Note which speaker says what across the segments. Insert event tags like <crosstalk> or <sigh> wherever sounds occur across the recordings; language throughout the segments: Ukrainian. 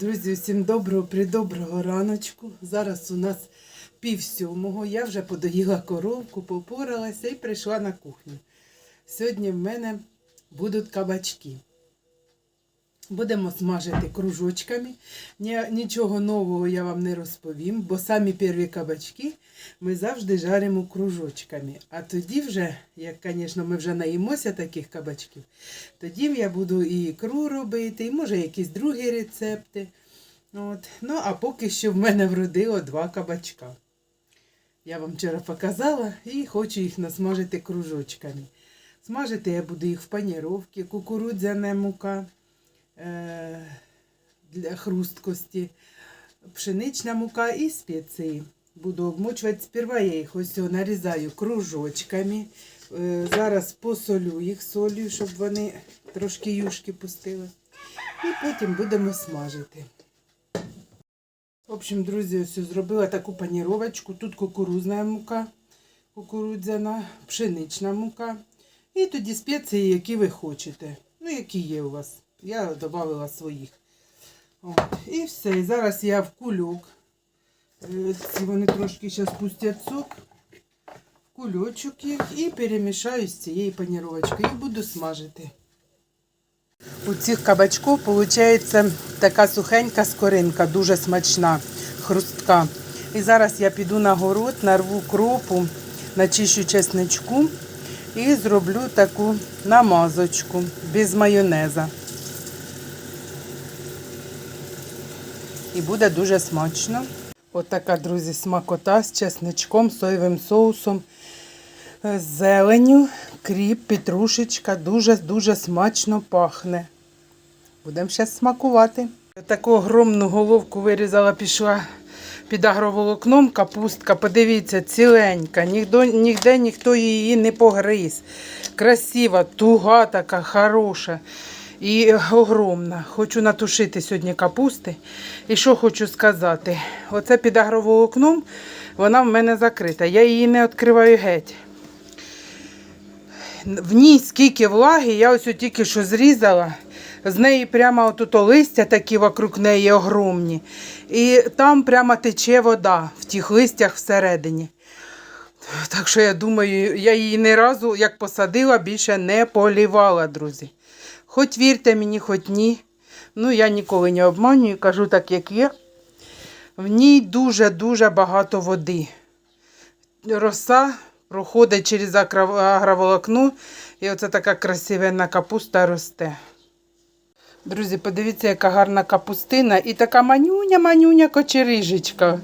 Speaker 1: Друзі, всім доброго, придоброго раночку. Зараз у нас пів сьомого. Я вже подоїла коровку, попоралася і прийшла на кухню. Сьогодні в мене будуть кабачки. Будемо смажити кружочками. Нічого нового я вам не розповім, бо самі перві кабачки ми завжди жаримо кружочками. А тоді вже, як, звісно, ми вже наїмося таких кабачків, тоді я буду і ікру робити, і може якісь другі рецепти. От. Ну, а поки що в мене вродило два кабачка. Я вам вчора показала і хочу їх насмажити кружочками. Смажити я буду їх в паніровці, кукурудзяна мука для хрусткості, пшенична мука і спеції. Буду обмочувати. Сперва я їх ось нарізаю кружочками. Е, Зараз посолю їх солью, щоб вони трошки юшки пустили. І потім будемо смажити. В общем, друзі, ось зробила таку паніровочку. Тут кукурузна мука, кукурудзяна, пшенична мука. І тоді спеції, які ви хочете. Ну, які є у вас. Я додала своїх. От. І все. І зараз я в кульок. Е, вони трошки зараз пустять сок. В кульочок їх і перемішаю з цією паніровочкою і буду смажити. У цих кабачків виходить така сухенька скоринка, дуже смачна, хрустка. І зараз я піду на город, нарву кропу, начищу чесничку і зроблю таку намазочку без майонеза. І буде дуже смачно. Отака, друзі, смакота з чесничком, соєвим соусом, е, зеленю, кріп, петрушечка. Дуже-дуже смачно пахне. Будемо зараз смакувати. Таку огромну головку вирізала, пішла під агроволокном капустка. Подивіться, ціленька, ніхто, ніде ніхто її не погриз. Красива, туга така, хороша і огромна. Хочу натушити сьогодні капусти. І що хочу сказати? Оце під агроволокном вона в мене закрита. Я її не відкриваю геть. В ній скільки влаги, я ось тільки що зрізала. З неї прямо тут листя такі вокруг неї огромні. І там прямо тече вода в тих листях всередині. Так що я думаю, я її ні разу, як посадила, більше не полівала, друзі. Хоч вірте мені, хоч ні. Ну, я ніколи не обманюю, кажу так, як є. В ній дуже-дуже багато води. Роса проходить через агро- агроволокно, і оце така красивенна капуста росте. Друзі, подивіться, яка гарна капустина і така манюня-манюня кочерижечка.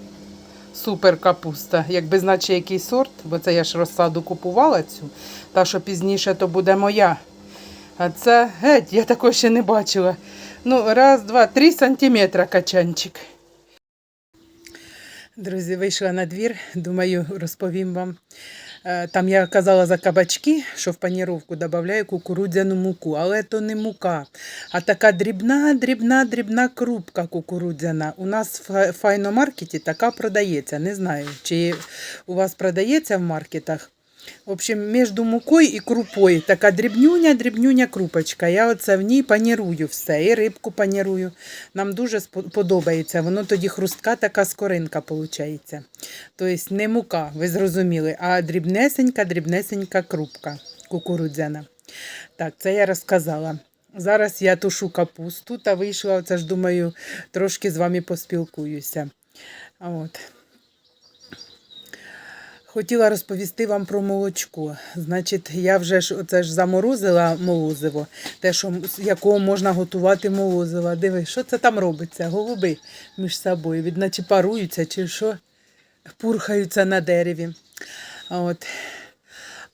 Speaker 1: Супер капуста. Якби значить який сорт, бо це я ж розсаду купувала цю, та що пізніше то буде моя. А це геть, я такого ще не бачила. Ну, раз, два, три сантиметра качанчик. Друзі, вийшла на двір, думаю, розповім вам. Е, Там я казала за кабачки, що в паніровку додаю кукурудзяну муку, але то не мука, а така дрібна, дрібна, дрібна крупка кукурудзяна. У нас в фа- файномаркеті така продається. Не знаю, чи у вас продається в маркетах. В общем, між мукою і крупою така дрібнюня, дрібнюня крупочка. Я оце в ній панірую все, і рибку панірую. Нам дуже подобається. Воно тоді хрустка така скоринка виходить. Тобто не мука, ви зрозуміли, а дрібнесенька, дрібнесенька крупка кукурудзяна. Так, це я розказала. Зараз я тушу капусту та вийшла, оце ж думаю, трошки з вами поспілкуюся. От. Хотіла розповісти вам про молочко. Значить, я вже ж оце ж заморозила молозиво, те, що з якого можна готувати молозиво. Диви, що це там робиться? Голуби між собою, від наче паруються чи що, пурхаються на дереві. От.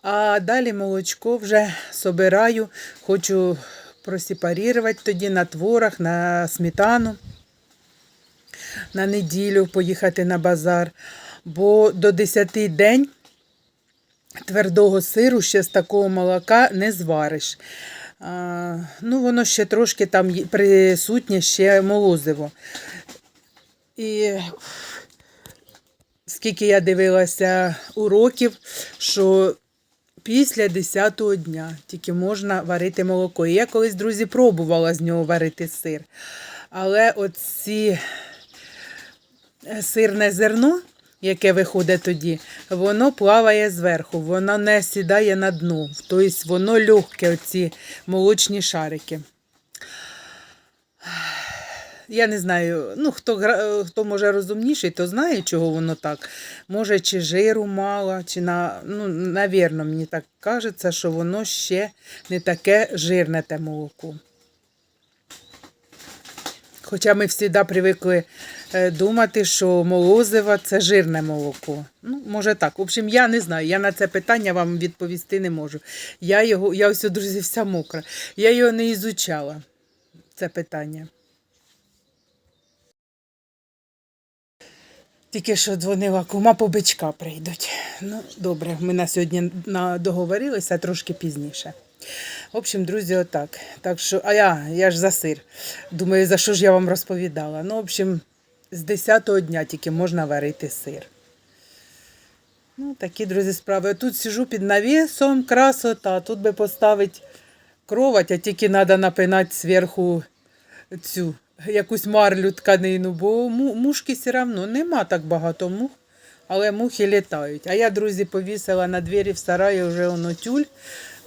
Speaker 1: А далі молочко вже собираю, хочу просепарувати тоді на творах, на сметану на неділю поїхати на базар, бо до 10 день твердого сиру ще з такого молока не звариш. А, ну, воно ще трошки там присутнє ще молозиво. І скільки я дивилася уроків, що після 10-го дня тільки можна варити молоко. І я колись, друзі, пробувала з нього варити сир. Але оці е, сирне зерно, яке виходить тоді, воно плаває зверху, воно не сідає на дно. Тобто воно легке, оці молочні шарики. Я не знаю, ну хто хто може розумніший, то знає, чого воно так. Може, чи жиру мало, чи на ну, навірно, мені так кажеться, що воно ще не таке жирне те молоко. Хоча ми завжди привикли е, думати, що молозиво це жирне молоко. Ну, може так. В общем, я не знаю. Я на це питання вам відповісти не можу. Я його, я ось, друзі, вся мокра. Я його не ізучала, це питання. Тільки що дзвонила кума по бичка прийдуть. Ну, добре, ми на сьогодні договорилися трошки пізніше. В общем, друзі, отак. Так що, а я, я ж за сир. Думаю, за що ж я вам розповідала. Ну, в общем, з 10-го дня тільки можна варити сир. Ну, такі, друзі, справи. Тут сижу під навісом, красота. Тут би поставити кровать, а тільки треба напинати зверху цю якусь марлю тканину, бо мушки все одно нема так багато мух, але мухи літають. А я, друзі, повісила на двері в сараї вже воно тюль,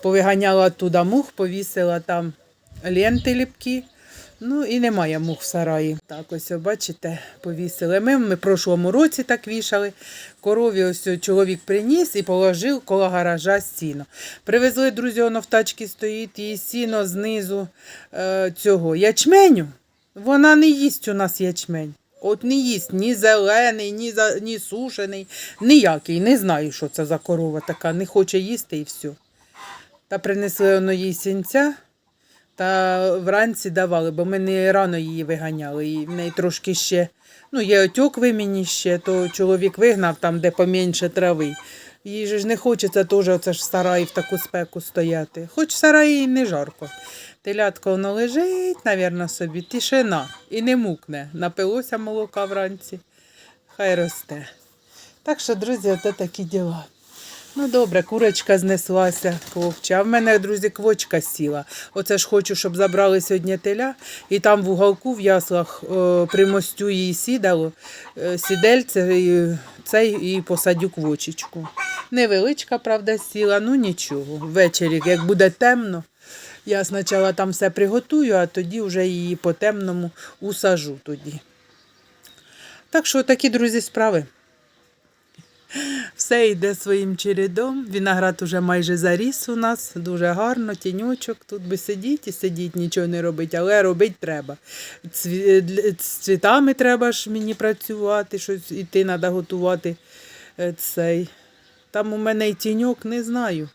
Speaker 1: повиганяла туди мух, повісила там ленти ліпкі. Ну і немає мух в сараї. Так, ось, бачите, повісили. Ми, в прошлому році так вішали. Корові ось чоловік приніс і положив коло гаража сіно. Привезли, друзі, воно в тачці стоїть, і сіно знизу е, цього ячменю. Вона не їсть у нас ячмень. От не їсть ні зелений, ні, за, ні сушений, ніякий. Не знаю, що це за корова така. Не хоче їсти і все. Та принесли воно їй сінця, та вранці давали, бо ми не рано її виганяли. І в неї трошки ще, ну, є отьок в імені ще, то чоловік вигнав там, де поменше трави. Їй же ж не хочеться теж оце ж в сараї в таку спеку стояти. Хоч в сараї і не жарко. Телятко воно лежить, навірно, собі, тишина і не мукне. Напилося молока вранці. Хай росте. Так що, друзі, ото такі діла. Ну добре, курочка знеслася, квовча. А в мене, друзі, квочка сіла. Оце ж хочу, щоб забрали сьогодні теля, і там в уголку в яслах е, примостю її сідало, е, сідельце і, цей, і посадю квочечку. Невеличка, правда, сіла, ну нічого. Ввечері, як буде темно, я спочатку там все приготую, а тоді вже її по темному усажу тоді. Так що такі, друзі, справи. Все йде своїм чередом. Виноград уже майже заріс у нас, дуже гарно, тіньочок. Тут би сидіть і сидіть, нічого не робити, але робити треба. З цвітами треба ж мені працювати, щось іти треба готувати е, цей. Там у мене й тіньок, не знаю.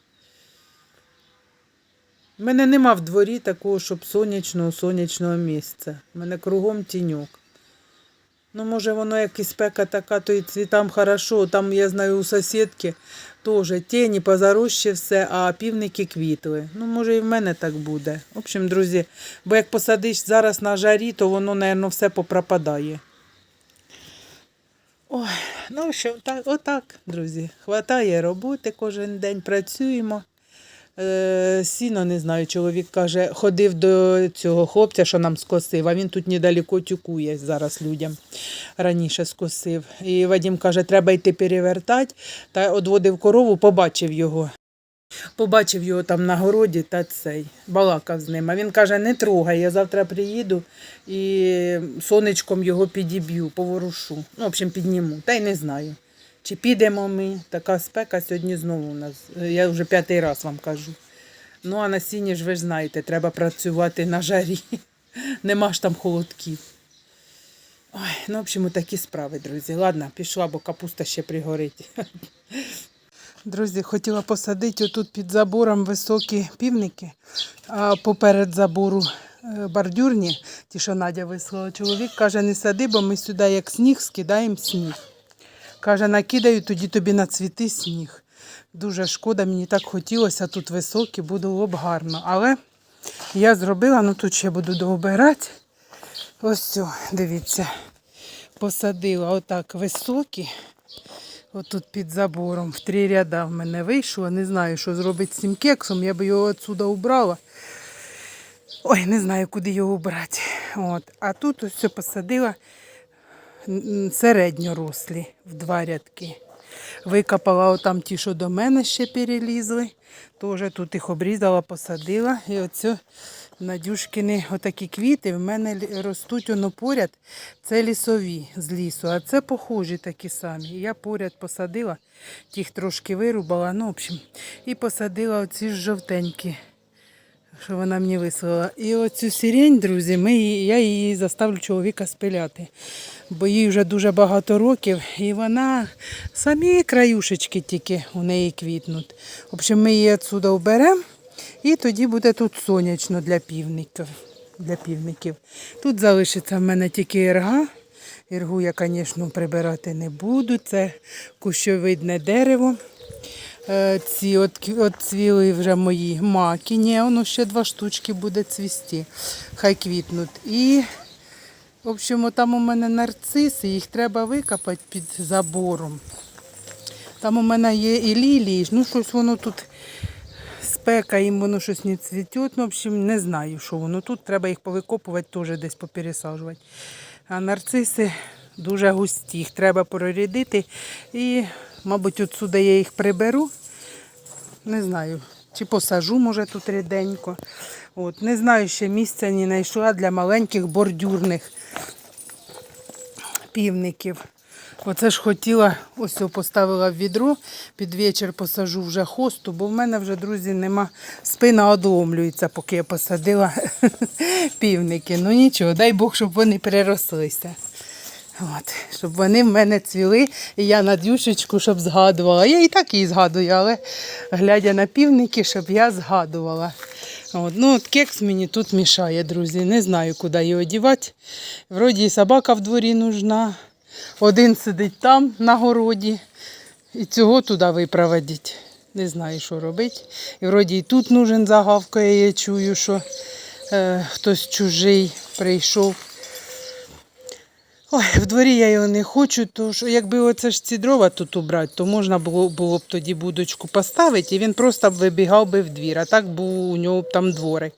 Speaker 1: У мене нема в дворі такого, щоб сонячного, сонячного місця. У мене кругом тіньок. Ну, може, воно як і спека така, то і цвітам хорошо. Там, я знаю, у сусідки теж тіні, позароще все, а півники квітли. Ну, може, і в мене так буде. В общем, друзі, бо як посадиш зараз на жарі, то воно, мабуть, все попропадає. Ой, ну що, так, отак, друзі. Хватає роботи кожен день, працюємо. Е, сіно, не знаю, чоловік каже, ходив до цього хлопця, що нам скосив, а він тут недалеко тюкує зараз людям. Раніше скосив. І Вадим каже, треба йти перевертати. Та одводив корову, побачив його. Побачив його там на городі та цей, балакав з ним. А він каже, не трогай, я завтра приїду і сонечком його підіб'ю, поворушу. Ну, в общем, підніму. Та й не знаю. Чи підемо ми? Така спека сьогодні знову у нас. Я вже п'ятий раз вам кажу. Ну, а на сіні ж ви ж знаєте, треба працювати на жарі. <laughs> Нема ж там холодків. Ой, ну, в общем, такі справи, друзі. Ладно, пішла, бо капуста ще пригорить. <laughs> Друзі, хотіла посадити отут під забором високі півники, а поперед забору е, бордюрні, ті, що Надя вислала. Чоловік каже, не сади, бо ми сюди як сніг скидаємо сніг. Каже, накидаю, тоді тобі на цвіти сніг. Дуже шкода, мені так хотілося, тут високі, було б гарно. Але я зробила, ну тут ще буду дообирати. Ось все, дивіться. Посадила отак високі. Отут під забором в три ряда в мене вийшло. Не знаю, що зробити з цим кексом. Я би його отсюди убрала. Ой, не знаю, куди його брати. От. А тут ось все посадила середньорослі в два рядки. Викопала отам ті, що до мене ще перелізли. Теж тут їх обрізала, посадила. І оце Надюшкини отакі квіти в мене ростуть воно поряд. Це лісові з лісу, а це похожі такі самі. Я поряд посадила, тих трошки вирубала, ну, в общем, і посадила оці жовтенькі що вона мені вислала. І оцю сирень, друзі, ми, я її заставлю чоловіка спиляти. Бо їй вже дуже багато років, і вона самі краюшечки тільки у неї квітнуть. В общем, ми її відсюди оберемо, і тоді буде тут сонячно для півників. Для півників. Тут залишиться в мене тільки ірга. Іргу я, звісно, прибирати не буду. Це кущовидне дерево. Е, Ці от, от цвіли вже мої маки. Ні, воно ще два штучки буде цвісти. Хай квітнуть. І, в общем, там у мене нарциси, їх треба викопати під забором. Там у мене є і лілії, ну щось воно тут спека, їм воно щось не цвіте. Ну, в общем, не знаю, що воно тут. Треба їх повикопувати, теж десь попересаджувати. А нарциси дуже густі, їх треба прорядити. І, мабуть, отсюди я їх приберу. Не знаю, чи посажу, може, тут ріденько. От, не знаю, ще місця не знайшла для маленьких бордюрних півників. Оце ж хотіла, ось поставила в відро, під вечір посажу вже хосту, бо в мене вже, друзі, нема, спина одломлюється, поки я посадила <laughs> півники. Ну нічого, дай Бог, щоб вони перерослися. От, щоб вони в мене цвіли, і я на дюшечку, щоб згадувала. Я і так її згадую, але глядя на півники, щоб я згадувала. От, ну, от кекс мені тут мішає, друзі. Не знаю, куди його дівати. Вроді і собака в дворі нужна. Один сидить там на городі. І цього туди випроводить. Не знаю, що робити. І вроді і тут нужен загавкає, я чую, що е, хтось чужий прийшов. Ой, в дворі я його не хочу, то що якби оце ж ці дрова тут убрати, то можна було, було б тоді будочку поставити, і він просто б вибігав би в двір, а так був у нього там дворик.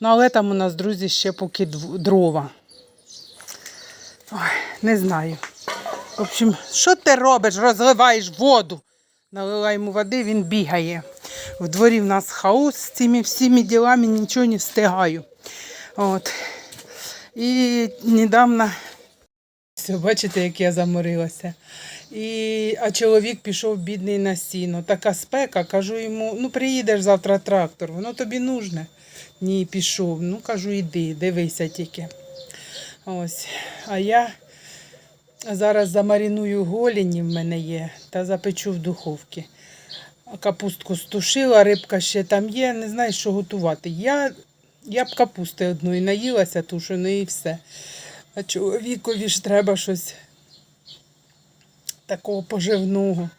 Speaker 1: Ну, але там у нас, друзі, ще поки дрова. Ой, не знаю. В общем, що ти робиш? Розливаєш воду. Налила йому води, він бігає. В дворі в нас хаос з цими всіми ділами, нічого не встигаю. От. І недавно все, бачите, як я заморилася. І, а чоловік пішов бідний на сіно. Така спека, кажу йому, ну приїдеш завтра трактор, воно тобі нужне. Ні, пішов. Ну, кажу, іди, дивися тільки. Ось. А я зараз замариную голені в мене є та запечу в духовці. Капустку стушила, рибка ще там є, не знаю, що готувати. Я, я б капусти одної наїлася, тушеної і все. А чоловікові ж треба щось такого поживного.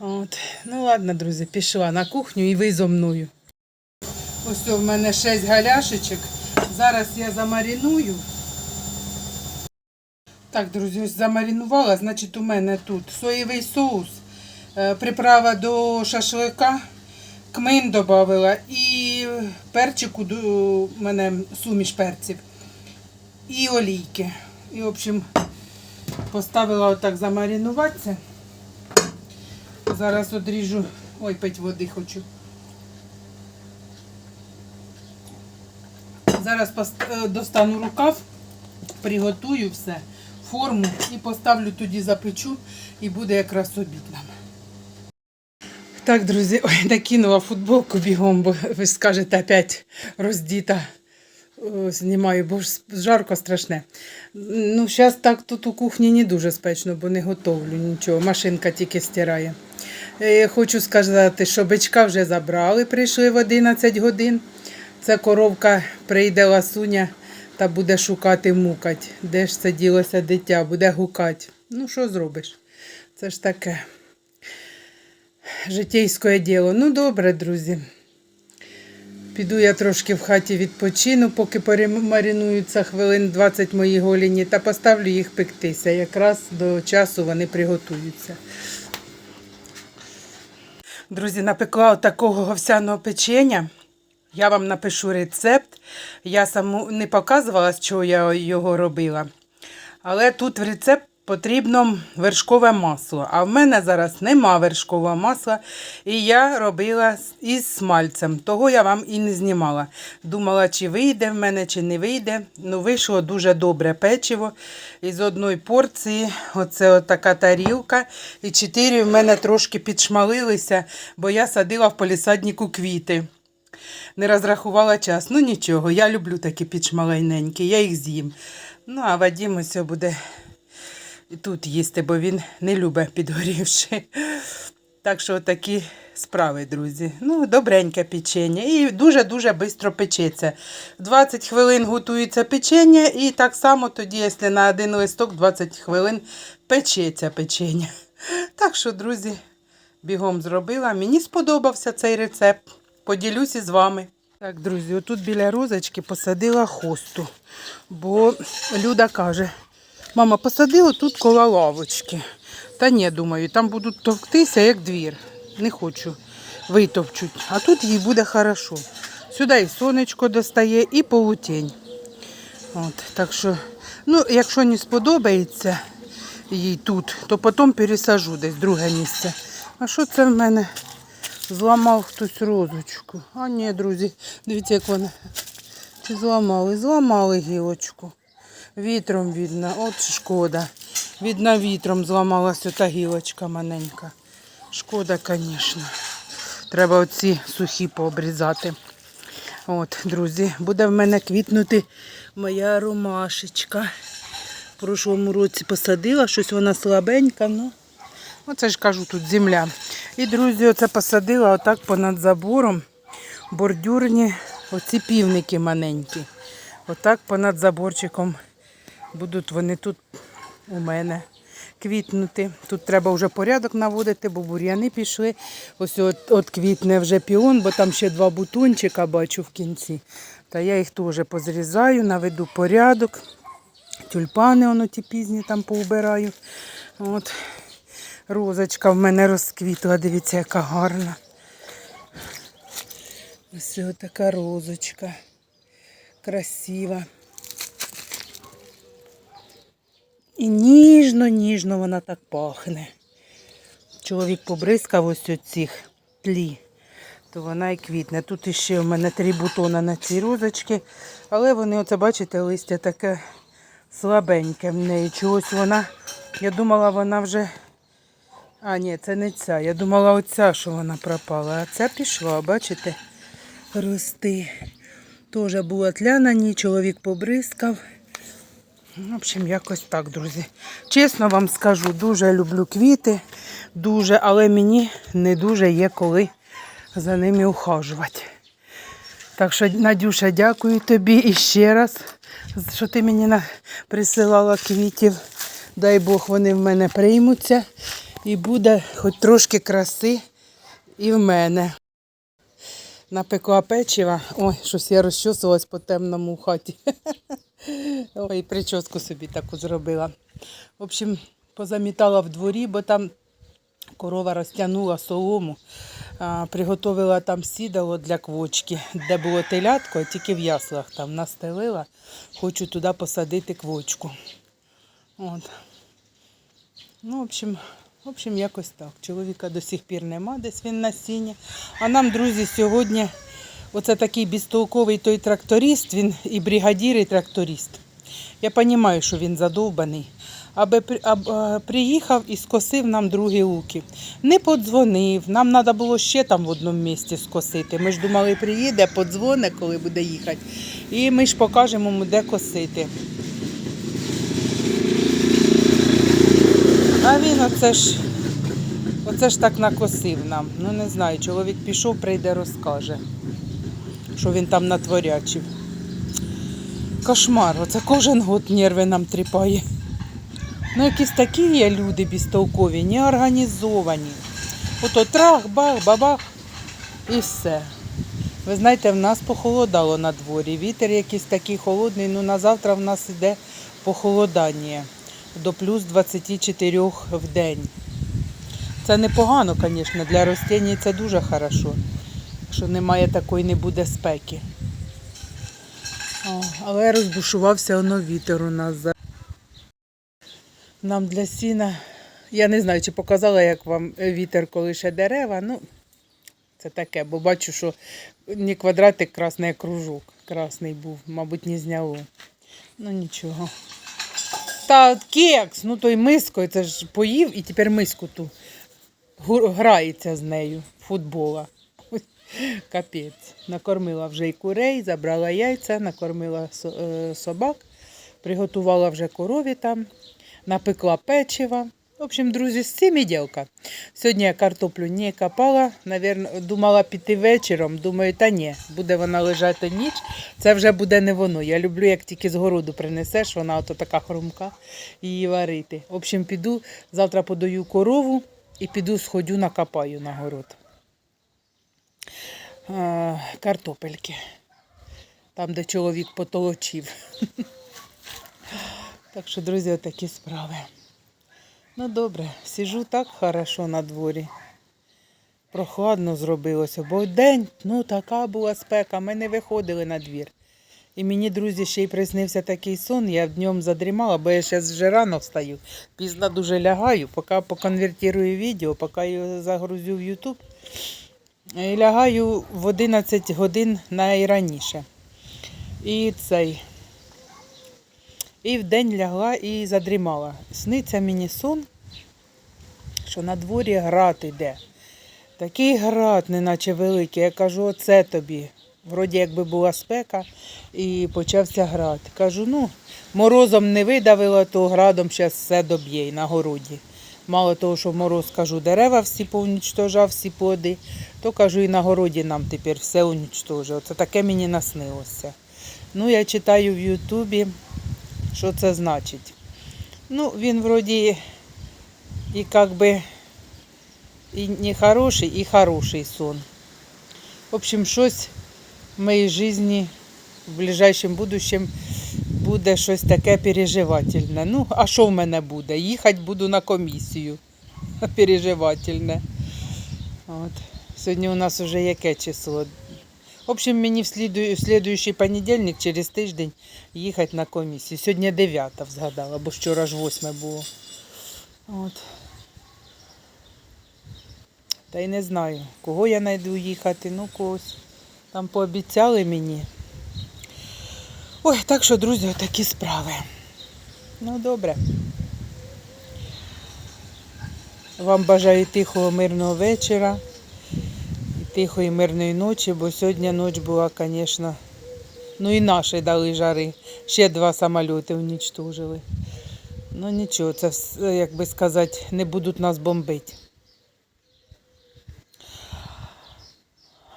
Speaker 1: От. Ну ладно, друзі, пішла на кухню і ви зо мною. Ось у мене 6 галяшечок. Зараз я замариную. Так, друзі, ось замаринувала. Значить, у мене тут соєвий соус, е, приправа до шашлика, кмин додавила і перчику у мене суміш перців і олійки. І, в общем, поставила отак замаринуватися. Зараз одріжу. Ой, пить води хочу. Зараз е, достану рукав, приготую все, форму і поставлю тоді запечу, і буде якраз обід нам. Так, друзі, ой, накинула футболку бігом, бо ви скажете опять роздіта. Знімаю, бо ж жарко страшне. Ну, зараз так тут у кухні не дуже спечно, бо не готовлю нічого. Машинка тільки стирає. Е, Хочу сказати, що бичка вже забрали, прийшли в 11 годин. Це коровка прийде ласуня та буде шукати мукать. Де ж це ділося дитя, буде гукати. Ну, що зробиш? Це ж таке житейське діло. Ну, добре, друзі. Піду я трошки в хаті відпочину, поки перемаринуються хвилин 20 мої голіні, та поставлю їх пектися. Якраз до часу вони приготуються. Друзі, напекла такого говсяного печення. Я вам напишу рецепт. Я саму не показувала, з чого я його робила. Але тут в рецепт потрібно вершкове масло. А в мене зараз нема вершкового масла. І я робила із смальцем. Того я вам і не знімала. Думала, чи вийде в мене, чи не вийде. Ну, вийшло дуже добре печиво. Із одної порції, оце така тарілка. І чотири в мене трошки підшмалилися, бо я садила в полісаднику квіти. Не розрахувала час. Ну нічого, я люблю такі підшмалененькі, я їх з'їм. Ну, а Вадим ось буде і тут їсти, бо він не любить підгорівши. Так що такі справи, друзі. Ну, добреньке печення. І дуже-дуже швидко печеться. 20 хвилин готується печення, і так само тоді, якщо на один листок 20 хвилин печеться печення. Так що, друзі, бігом зробила. Мені сподобався цей рецепт. Поділюсь із вами. Так, друзі, отут біля розочки посадила хосту. Бо Люда каже: мама, посадила тут коло лавочки. Та ні, думаю, там будуть товктися, як двір. Не хочу. Витовчуть. А тут їй буде хорошо. Сюди і сонечко достає, і полутень. От, так що, ну, якщо не сподобається їй тут, то потім пересажу десь друге місце. А що це в мене? Зламав хтось розочку. А ні, друзі, дивіться, як вона. Чи зламали? Зламали гілочку. Вітром видно, от шкода. Видно, вітром зламалася та гілочка маленька. Шкода, звісно. Треба оці сухі пообрізати. От, друзі, буде в мене квітнути моя ромашечка. В прошлому році посадила, щось вона слабенька, ну. Оце ж кажу, тут земля. І, друзі, оце посадила отак понад забором бордюрні оці півники маленькі. Отак понад заборчиком будуть вони тут у мене квітнути. Тут треба вже порядок наводити, бо бур'яни пішли. Ось от, от квітне вже піон, бо там ще два бутончика бачу в кінці. Та я їх теж позрізаю, наведу порядок. Тюльпани воно ті пізні там поубираю. От. Розочка в мене розквітла, дивіться, яка гарна. Ось така розочка. Красива. І ніжно-ніжно вона так пахне. Чоловік побризкав ось от цих тлі, то вона і квітне. Тут іще в мене три бутона на цій розочці, але вони, оце бачите, листя таке слабеньке в неї. Чогось вона, я думала, вона вже. А, ні, це не ця. Я думала, оця, що вона пропала. А ця пішла, бачите, рости. Теж була тля на ній, чоловік побризкав. В общем, якось так, друзі. Чесно вам скажу, дуже люблю квіти, дуже, але мені не дуже є коли за ними ухажувати. Так що, Надюша, дякую тобі іще раз, що ти мені присилала квітів. Дай Бог, вони в мене приймуться. І буде хоч трошки краси і в мене. Напекла печива. Ой, щось я розчосувалась по темному хаті. <laughs> Ой, прическу собі таку зробила. В общем, позамітала в дворі, бо там корова розтягнула солому. Приготовила там сідало для квочки, де було телятко, а тільки в яслах там настелила. Хочу туди посадити квочку. От. Ну, в общем, в общем, якось так. Чоловіка до сих пір нема, десь він на сіні. А нам, друзі, сьогодні оце такий безтолковий той тракторист, він і бригадір, і тракторист. Я розумію, що він задовбаний. Аби аб- е, приїхав і скосив нам другі луки. Не подзвонив, нам треба було ще там в одному місці скосити. Ми ж думали, приїде, подзвоне, коли буде їхати. І ми ж покажемо йому, де косити. А він оце ж, оце ж так накосив нам. Ну не знаю, чоловік пішов, прийде, розкаже, що він там натворячив. Кошмар, оце кожен год нерви нам тріпає. Ну, якісь такі є люди безтолкові, неорганізовані. Ото трах, бах, бабах і все. Ви знаєте, в нас похолодало на дворі. Вітер якийсь такий холодний, ну на завтра в нас іде похолодання до плюс 24 в день. Це непогано, звісно, для рослин це дуже хорошо, що немає такої не буде спеки. О, але розбушувався воно вітер у нас. Нам для сіна. Я не знаю, чи показала, як вам вітер колише дерева. Ну, це таке, бо бачу, що не квадратик красний, а кружок. Красний був, мабуть, не зняло. Ну нічого. Та кекс, ну той мискою, це ж поїв і тепер миску ту грається з нею футбола. Капець. Накормила вже і курей, забрала яйця, накормила е, собак, приготувала вже корові там, напекла печива. В общем, друзі, з цим і ділка. Сьогодні я картоплю не копала. Навірно, думала піти вечором. Думаю, та ні, буде вона лежати ніч. Це вже буде не воно. Я люблю, як тільки з городу принесеш, вона ото така хрумка, її варити. В общем, піду, завтра подаю корову і піду сходю накопаю на город. А, картопельки. Там, де чоловік потолочив. <laughs> Так що, друзі, отакі справи. Ну добре, сижу так хорошо на дворі. Прохладно зробилося, бо день, ну така була спека, ми не виходили на двір. І мені, друзі, ще й приснився такий сон, я днем задрімала, бо я зараз вже рано встаю. Пізно дуже лягаю, поки поконвертирую відео, поки його загрузю в YouTube. І лягаю в 11 годин найраніше. І цей. І в день лягла і задрімала. Сниться мені сон, що на дворі град іде. Такий град, неначе великий. Я кажу, оце тобі. Вроді якби була спека і почався град. Кажу, ну, морозом не видавило, то градом зараз все доб'є і на городі. Мало того, що мороз, кажу, дерева всі поунічтожав, всі плоди, то кажу, і на городі нам тепер все унічтожив. Оце таке мені наснилося. Ну, я читаю в Ютубі, що це значить. Ну, він вроді і як би і не хороший, і хороший сон. В общем, щось в моїй житті в ближайшем будущем буде щось таке переживательне. Ну, а що в мене буде? Їхати буду на комісію. <laughs> Переживательне. От. Сьогодні у нас вже яке число? В общем, мені в сліду- слідуючий понедільник, через тиждень, їхати на комісію. Сьогодні 9 згадала, бо вчора ж 8 було. От. Та й не знаю, кого я знайду їхати, ну когось. Там пообіцяли мені. Ой, так що, друзі, такі справи. Ну, добре. Вам бажаю тихого, мирного вечора, і тихої, мирної ночі, бо сьогодні ніч була, звісно, ну і наші дали жари. Ще два самоліти унічтожили. Ну нічого, це, як би сказати, не будуть нас бомбити.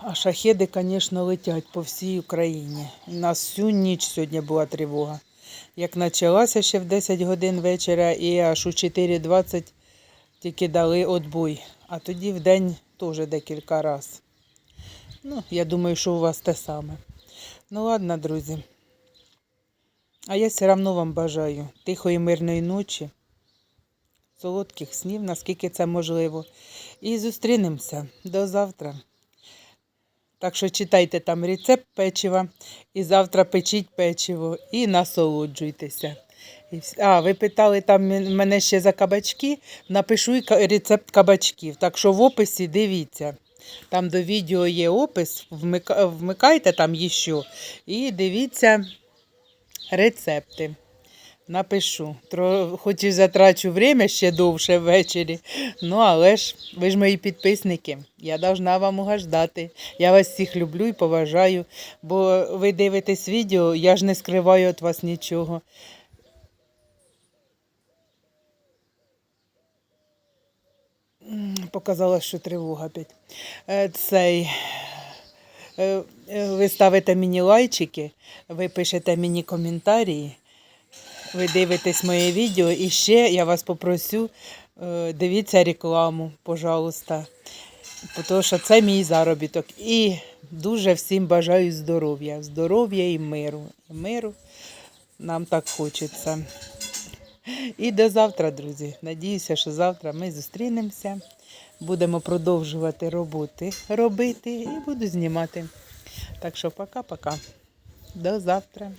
Speaker 1: А шахеди, звісно, летять по всій Україні. У нас всю ніч сьогодні була тривога. Як почалася ще в 10 годин вечора і аж у 4.20 тільки дали отбой. А тоді в день теж декілька разів. Ну, я думаю, що у вас те саме. Ну ладно, друзі. А я все одно вам бажаю тихої мирної ночі, солодких снів, наскільки це можливо. І зустрінемося до завтра. Так що читайте там рецепт печива і завтра печіть печиво і насолоджуйтеся. А, ви питали там мене ще за кабачки. Напишу рецепт кабачків. Так що в описі дивіться. Там до відео є опис, вмикайте там іще і дивіться рецепти. Напишу. Тро, хоч і затрачу время ще довше ввечері. Ну, але ж ви ж мої підписники. Я должна вам угождати. Я вас всіх люблю і поважаю, бо ви дивитесь відео, я ж не скриваю від вас нічого. Показала, що тривога опять. Е, Цей. е, е, Ви ставите мені лайчики, ви пишете мені коментарі, ви дивитесь моє відео. І ще я вас попросю, е, дивіться рекламу, пожалуйста. Тому що це мій заробіток. І дуже всім бажаю здоров'я. Здоров'я і миру. І миру нам так хочеться. І до завтра, друзі. Надіюся, що завтра ми зустрінемося. Будемо продовжувати роботи робити і буду знімати. Так що пока-пока. До завтра.